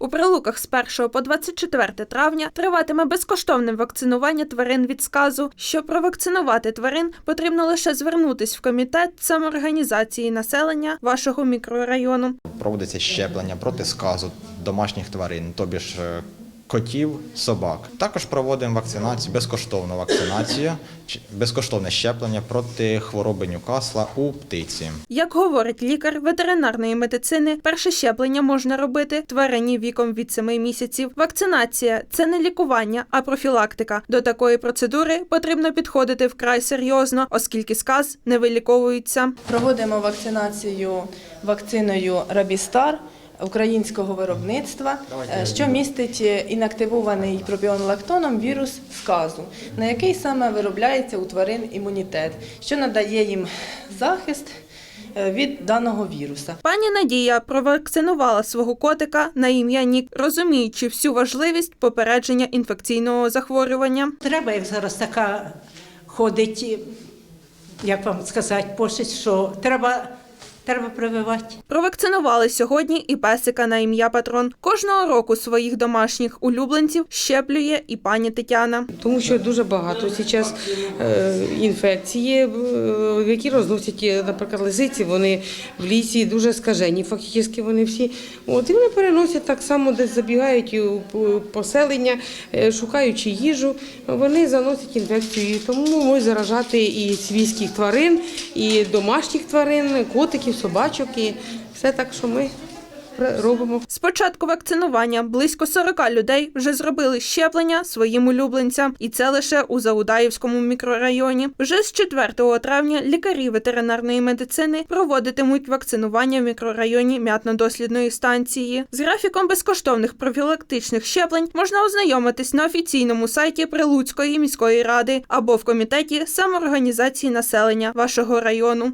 У прилуках з 1 по 24 травня триватиме безкоштовне вакцинування тварин від сказу. Щоб провакцинувати тварин, потрібно лише звернутись в комітет самоорганізації населення вашого мікрорайону. Проводиться щеплення проти сказу домашніх тварин, тобі ж е, котів, собак. Також проводимо вакцинацію, безкоштовну вакцинацію, безкоштовне щеплення проти хвороби Ньюкасла у птиці. Як говорить лікар ветеринарної медицини, перше щеплення можна робити тварині віком від 7 місяців. Вакцинація це не лікування, а профілактика. До такої процедури потрібно підходити вкрай серйозно, оскільки сказ не виліковується. Проводимо вакцинацію вакциною Рабістар українського виробництва, е, що містить е, інактивований пропіонлактоном вірус сказу, на який саме виробляється у тварин імунітет, що надає їм захист е, від даного віруса. Пані Надія провакцинувала свого котика на ім'я Нік, розуміючи всю важливість попередження інфекційного захворювання. Треба, як зараз така ходить, як вам сказати, пошить, що треба, треба прививати. Провакцинували сьогодні і песика на ім'я Патрон. Кожного року своїх домашніх улюбленців щеплює і пані Тетяна. Тому що дуже багато зараз е, інфекції, е, які розносять, е, наприклад, лисиці, вони в лісі дуже скажені, фактично вони всі. От, і вони переносять так само, десь забігають у поселення, шукаючи їжу, вони заносять інфекцію. Тому можуть заражати і свійських тварин, і домашніх тварин, котиків, собачок, і все так, що ми робимо. З початку вакцинування близько 40 людей вже зробили щеплення своїм улюбленцям, і це лише у Заудаївському мікрорайоні. Вже з 4 травня лікарі ветеринарної медицини проводитимуть вакцинування в мікрорайоні м'ятно-дослідної станції. З графіком безкоштовних профілактичних щеплень можна ознайомитись на офіційному сайті Прилуцької міської ради або в комітеті самоорганізації населення вашого району.